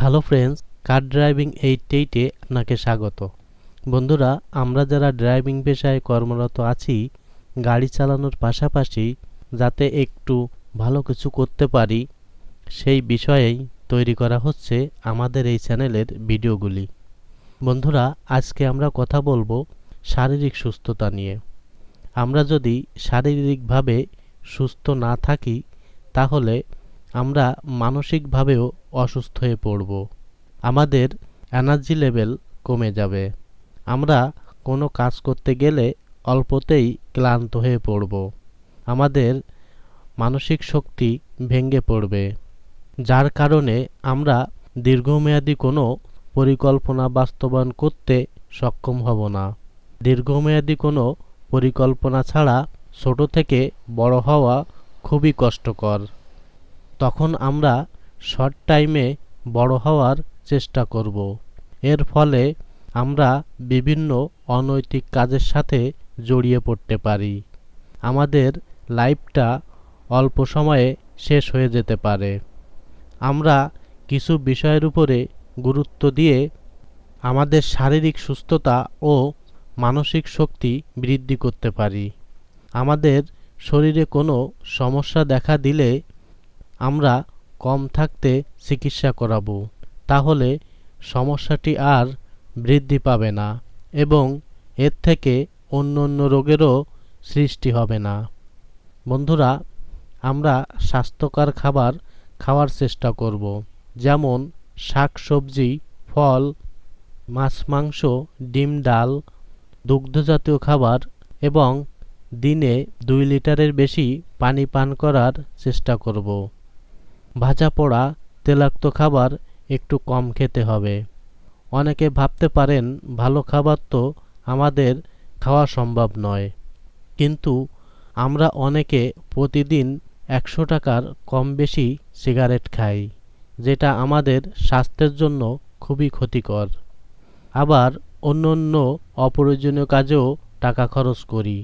Hello friends, car driving eight এইটে আপনাকে স্বাগত। বন্ধুরা, আমরা যারা ড্রাইভিং পেশায় কর্মরত আছি, গাড়ি চালানোর পাশাপাশি যাতে একটু ভালো কিছু করতে পারি, সেই বিষয়েই তৈরি করা হচ্ছে আমাদের এই চ্যানেলের ভিডিওগুলি। বন্ধুরা, আজকে আমরা কথা বলব শারীরিক সুস্থতা নিয়ে। আমরা যদি শারীরিকভাবে সুস্থ না থাকি, তাহলে আমরা মানসিকভাবেও অসুস্থ হয়ে পড়ব। আমাদের এনার্জি লেভেল কমে যাবে। আমরা কোনো কাজ করতে গেলে অল্পতেই ক্লান্ত হয়ে পড়ব। আমাদের মানসিক শক্তি ভেঙে পড়বে। যার কারণে আমরা দীর্ঘমেয়াদী কোনো পরিকল্পনা বাস্তবায়ন করতে সক্ষম হব না। দীর্ঘমেয়াদী কোনো পরিকল্পনা ছাড়া ছোট থেকে বড় হওয়া খুবই কষ্টকর। তখন আমরা শর্ট টাইমে বড় হওয়ার চেষ্টা করব। এর ফলে আমরা বিভিন্ন অনৈতিক কাজের সাথে জড়িয়ে পড়তে পারি। আমাদের লাইফটা অল্প সময়ে শেষ হয়ে যেতে পারে। আমরা কিছু বিষয়ের উপরে গুরুত্ব দিয়ে আমাদের শারীরিক সুস্থতা ও মানসিক শক্তি বৃদ্ধি করতে পারি। আমাদের শরীরে কোনো সমস্যা দেখা দিলে আমরা কম থাকতে চিকিৎসা করাবো, তাহলে সমস্যাটি আর বৃদ্ধি পাবে না এবং এর থেকে অন্য অন্য রোগেরও সৃষ্টি হবে না। বন্ধুরা, আমরা স্বাস্থ্যকর খাবার খাওয়ার চেষ্টা করব, যেমন শাক সবজি ফল, মাছ, মাংস, ডিম, ডাল, দুগ্ধজাতীয় খাবার এবং দিনে দুই লিটারের বেশি পানি পান করার চেষ্টা করব। ভাজা পোড়া, তেলাক্ত খাবার একটু কম খেতে হবে। অনেকে ভাবতে পারেন, ভালো খাবার তো আমাদের খাওয়া সম্ভব নয়। কিন্তু আমরা অনেকে প্রতিদিন একশো টাকার কম বেশি সিগারেট খাই, যেটা আমাদের স্বাস্থ্যের জন্য খুবই ক্ষতিকর। আবার অন্য অন্য অপ্রয়োজনীয় কাজেও টাকা খরচ করি।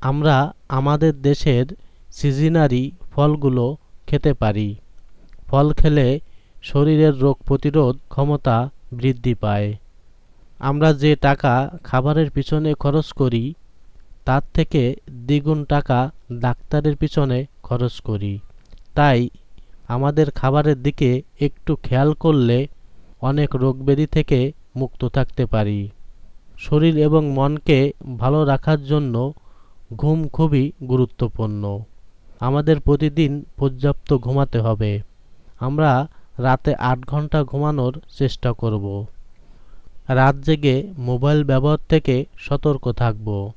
আমরা আমাদের দেশের সিজনারি ফলগুলো খেতে পারি। ফল খেলে শরীরের রোগ প্রতিরোধ ক্ষমতা বৃদ্ধি পায়। আমরা যে টাকা খাবারের পিছনে খরচ করি, তার থেকে দ্বিগুণ টাকা ডাক্তারের পিছনে খরচ করি। তাই আমাদের খাবারের দিকে একটু খেয়াল করলে অনেক রোগব্যাধি থেকে মুক্ত থাকতে পারি। শরীর এবং মনকে ভালো রাখার জন্য ঘুম খুবই গুরুত্বপূর্ণ। আমাদের প্রতিদিন পর্যাপ্ত ঘুমাতে হবে। আমরা রাতে আট ঘণ্টা ঘুমানোর চেষ্টা করব। রাত জেগে মোবাইল ব্যবহার থেকে সতর্ক থাকব।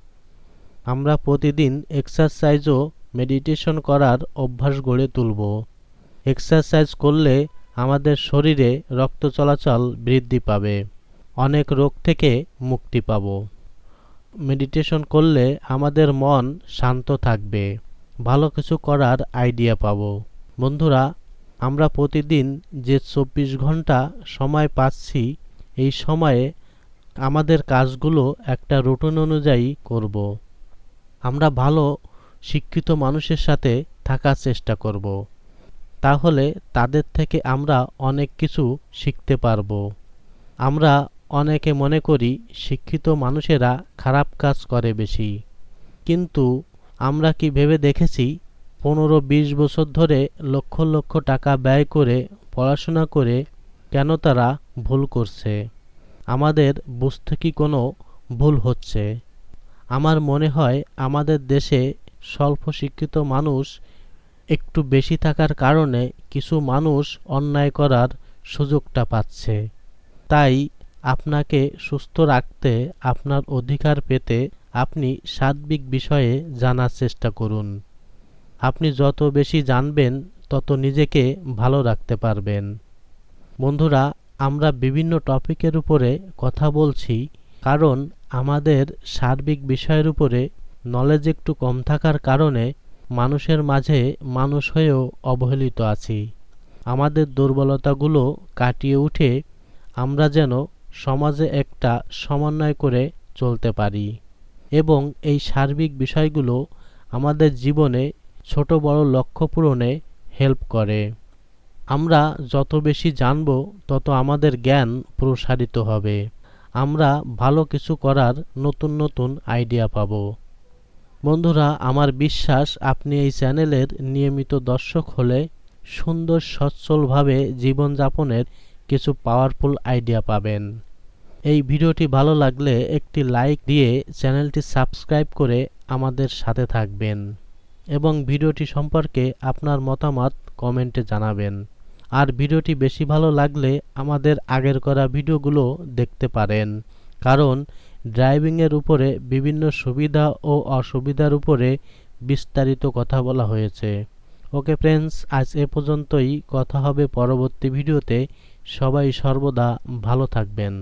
আমরা প্রতিদিন এক্সারসাইজ ও মেডিটেশন করার অভ্যাস গড়ে তুলব। এক্সারসাইজ করলে আমাদের শরীরে রক্ত চলাচল বৃদ্ধি পাবে, অনেক রোগ থেকে মুক্তি পাব। মেডিটেশন করলে আমাদের মন শান্ত থাকবে। ভালো কিছু করার আইডিয়া পাব। বন্ধুরা, আমরা প্রতিদিন যে চব্বিশ ঘণ্টা সময় পাচ্ছি, এই সময়ে আমাদের কাজগুলো একটা রুটিন অনুযায়ী করব। আমরা ভালো, শিক্ষিত মানুষের সাথে থাকার চেষ্টা করব। তাহলে তাদের থেকে আমরা অনেক কিছু শিখতে পারব। আমরা অনেকে মনে করি, শিক্ষিত মানুষেরা খারাপ কাজ করে বেশি। কিন্তু আমরা কি ভেবে দেখেছি? পনেরো বিশ বছর ধরে লক্ষ লক্ষ টাকা ব্যয় করে, পড়াশোনা করে কেন তারা ভুল করছে? আমাদের বুঝতে কি কোনো ভুল হচ্ছে? আমার মনে হয় আমাদের দেশে স্বল্প শিক্ষিত মানুষ একটু বেশি থাকার কারণে কিছু মানুষ অন্যায় করার সুযোগটা পাচ্ছে। তাই আপনাকে সুস্থ রাখতে আপনার অধিকার পেতে আপনি সার্বিক বিষয়ে জানার চেষ্টা করুন। আপনি যত বেশি জানবেন, তত নিজেকে ভালো রাখতে পারবেন। বন্ধুরা, আমরা বিভিন্ন টপিকের উপরে কথা বলছি, কারণ আমাদের সার্বিক বিষয়ের উপরে নলেজ একটু কম থাকার কারণে মানুষের মাঝে মানুষ হয়েও অবহেলিত আছি। আমাদের দুর্বলতাগুলো কাটিয়ে উঠে আমরা যেন সমাজে একটা সমন্বয় করে চলতে পারি। এবং এই সার্বিক বিষয়গুলো আমাদের জীবনে ছোট বড় লক্ষ্য পূরণে হেল্প করে। আমরা যত বেশি জানব, তত আমাদের জ্ঞান প্রসারিত হবে। আমরা ভালো কিছু করার নতুন নতুন আইডিয়া পাব। বন্ধুরা, আমার বিশ্বাস আপনি এই চ্যানেলের নিয়মিত দর্শক হলে সুন্দর, সচ্ছলভাবে জীবনযাপনের কিছু পাওয়ারফুল আইডিয়া পাবেন। এই ভিডিওটি ভালো লাগলে একটি লাইক দিয়ে চ্যানেলটি সাবস্ক্রাইব করে আমাদের সাথে থাকবেন এবং ভিডিওটি সম্পর্কে আপনার মতামত কমেন্টে জানাবেন। আর ভিডিওটি বেশি ভালো লাগলে আমাদের আগের করা ভিডিওগুলো দেখতে পারেন। কারণ ড্রাইভিংয়ের উপরে বিভিন্ন সুবিধা ও অসুবিধার উপরে বিস্তারিত কথা বলা হয়েছে। ওকে ফ্রেন্ডস, আজ এ পর্যন্তই। কথা হবে পরবর্তী ভিডিওতে। সবাই সর্বদা ভালো থাকবেন।